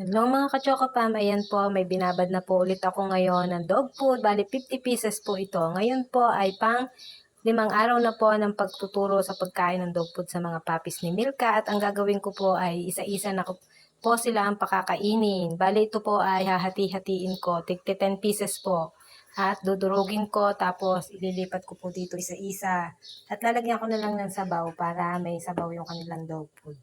Hello mga ka-chocopam, ayan po, may binabad na po ulit ako ngayon ng dog food. Bali, 50 pieces po ito. Ngayon po ay pang limang araw na po ng pagtuturo sa pagkain ng dog food sa mga puppies ni Milka. At ang gagawin ko po ay isa-isa na po sila ang pakakainin. Bali, ito po ay hahati-hatiin ko. Tigti 10 pieces po. At dudurugin ko, tapos ililipat ko po dito isa-isa. At lalagyan ko na lang ng sabaw para may sabaw yung kanilang dog food.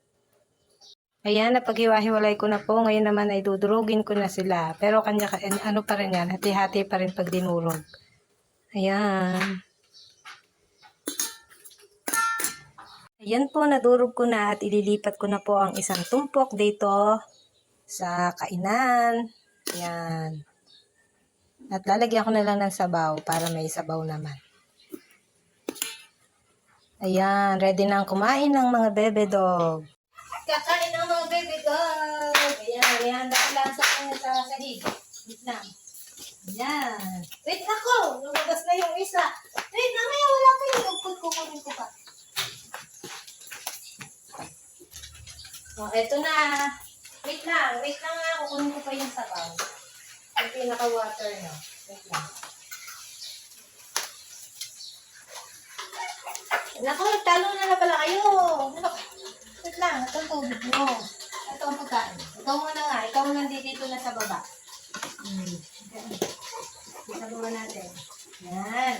Ayan, napaghiwa-hiwalay ko na po. Ngayon naman ay dudurugin ko na sila. Pero kanya, ano pa rin yan, hati-hati pa rin pag dinurog. Ayan. Ayan po, nadurog ko na at ililipat ko na po ang isang tumpok dito sa kainan. Ayan. At lalagyan ko na lang ng sabaw para may sabaw naman. Ayan, ready na ang kumain ng mga bebe dog. Kakain ng mga baby dog. Ayan, ayan. Dahil lang sa kanya sa sahig. Wait lang. Ayan. Wait ako. Lumabas na yung isa. Wait, mamaya wala kayo. Lugpot ko ko pa. Oh, eto na. Wait lang. Wait lang nga. Kukunin ko pa yung sabaw. Yung pinaka-water no. Wait lang. Naku, talo na na pala kayo. Ano lang, ito ang tubig mo. Ito ang pagkain. Ikaw muna nga, ikaw muna dito na sa baba. Hmm. Isabawan natin. Yan.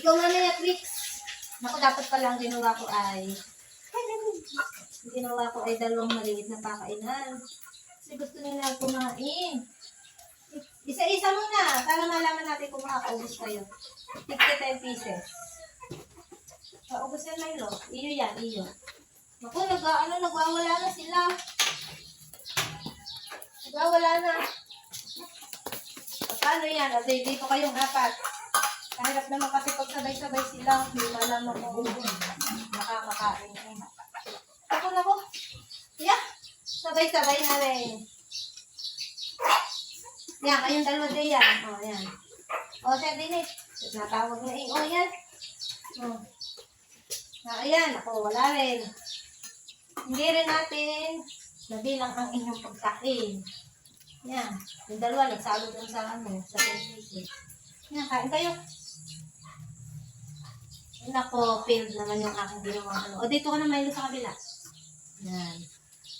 Ikaw muna yung Trix. Naku, dapat palang ginawa ko ay... Ang ginawa ko ay dalawang maliit na pakainan. Kasi gusto nila kumain. Isa-isa muna, para malaman natin kung makakaubos kayo. 50 pieces. Paubos yan, Milo. Iyo yan, iyo. Naku, nag, ano, nagwawala na sila. Nagwawala na. Paano yan? At dito kayong apat. Kahirap naman kasi pag sabay-sabay sila, hindi malaman kung nakakakain. Ako na ko. Yeah. Sabay-sabay na rin. Yan, kayong dalawa din yan. O, oh, yan. O, sir, din eh. Natawag na eh. O, yan. O. Ah, ayan, ako, wala rin. Hindi rin natin nabilang ang inyong pagkain. Yan. Yung dalawa, nagsalo dun sa ano, sa pagkain. Yan, kain kayo. Nako, failed naman yung aking ginawang ano. O, dito ka na Milo sa kabila. Yan.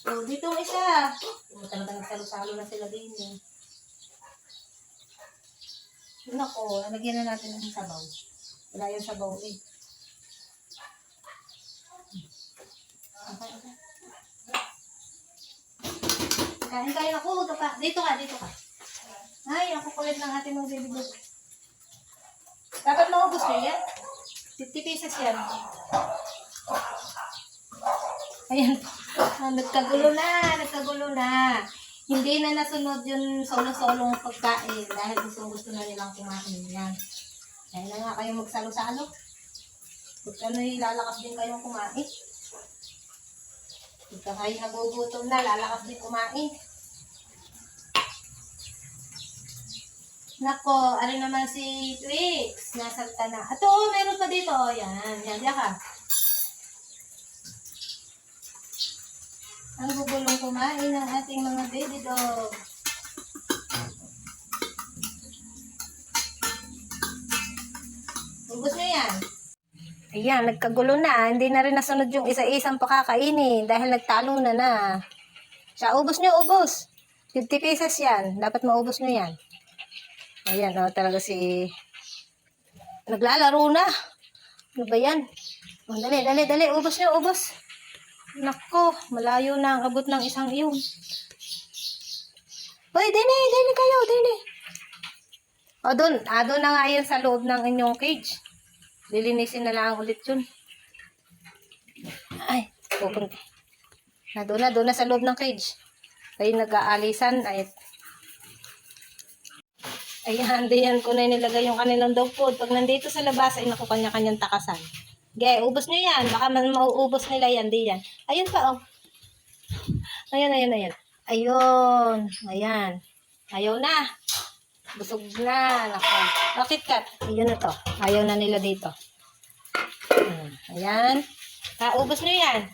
O, dito ang isa. O, talaga nagsalo-salo na sila din eh. Nako, nalagyan na natin ng sabaw. Wala yung sabaw eh. Kain kain ako, ito pa. Dito ka, dito ka. Ay, ako kulit ng ating mga baby dog. Dapat maubos ko yan. 50 pieces yan. Ayan po. Ah, nagkagulo na, nagkagulo na. Hindi na nasunod yung solo-solong pagkain dahil gusto gusto na nilang kumain yan. Kaya na nga kayo magsalo-salo. Pag ano, lalakas din kayong kumain. Pagka kayo nagugutom na, lalakas din kumain. Nako, ano naman si Twix? Nasalta na. Ato, oh, meron pa dito. Yan, yan, yan ka. Ang gugulong kumain ng ating mga baby dog. Ubus nyo yan. Ayan, nagkagulo na. Hindi na rin nasunod yung isa-isang pakakainin dahil nagtalo na na. Siya, ubos nyo, ubos. 50 pieces yan. Dapat maubos nyo yan. Ayan, oh, talaga si... Naglalaro na. Ano ba yan? Oh, dali, dali, dali. Ubos nyo, ubos. Nako, malayo na ang abot ng isang iyong. Hoy, dini, dini kayo, dini. O, doon. Ah, doon na nga yan sa loob ng inyong cage. Lilinisin na lang ulit yun. Ay, pupunta. Na doon na, doon na sa loob ng cage. Kayo nag-aalisan. Ay, Ayan, diyan ko na nilagay yung kanilang dog food. Pag nandito sa labas, ay naku, kanya-kanyang takasan. Okay, ubos nyo yan. Baka man mauubos nila yan, diyan. Ayun pa, oh. Ayan, ayan, ayan. Ayun. Ayan. Ayaw na. Busog na. Naku. Bakit kat? Ayun na to. Ayaw na nila dito. Hmm, Ayan. Ah, ubos nyo yan.